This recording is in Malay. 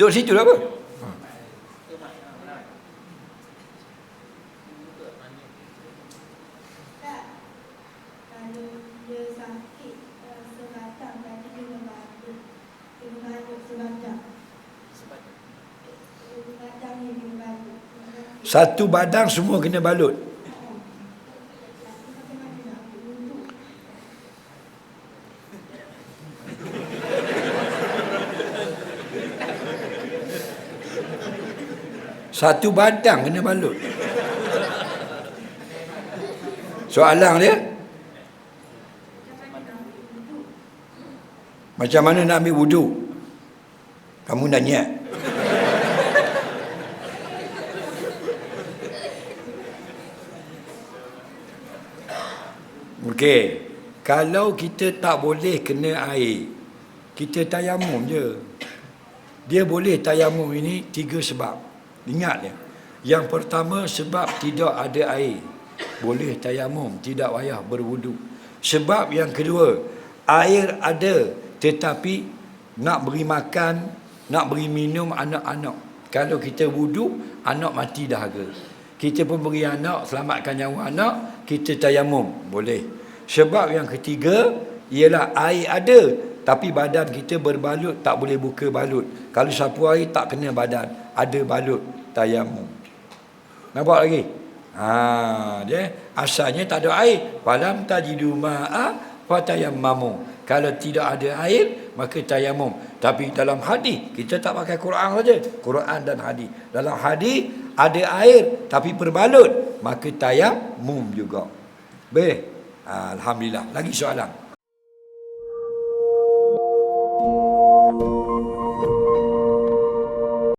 Duduk situ lah apa? Satu badang semua kena balut. Tapi macam mana nak ambil wuduk? Satu badang kena balut. Soalan dia, macam mana nak ambil wuduk? Kamu dah niat. Okey. Kalau kita tak boleh kena air, kita tayamum je. Dia boleh tayamum ini tiga sebab. Ingat ya. Yang pertama sebab tidak ada air. Boleh tayamum, tidak payah berwudu. Sebab yang kedua, air ada tetapi nak beri makan, nak beri minum anak-anak. Kalau kita wudu, anak mati dahaga. Kita pun beri anak, selamatkan nyawa anak, kita tayamum. Boleh. Sebab yang ketiga, ialah air ada. Tapi badan kita berbalut, tak boleh buka balut. Kalau sapu air, tak kena badan. Ada balut, tayamum. Nampak lagi? Ha, dia asalnya tak ada air. Falam tajidu ma'a fatayammamu. Kalau tidak ada air, maka tayamum. Tapi dalam hadis, kita tak pakai Quran saja. Quran dan hadis. Dalam hadis ada air tapi berbalut, maka tayamum juga. Baik. Ha, Alhamdulillah. Lagi soalan.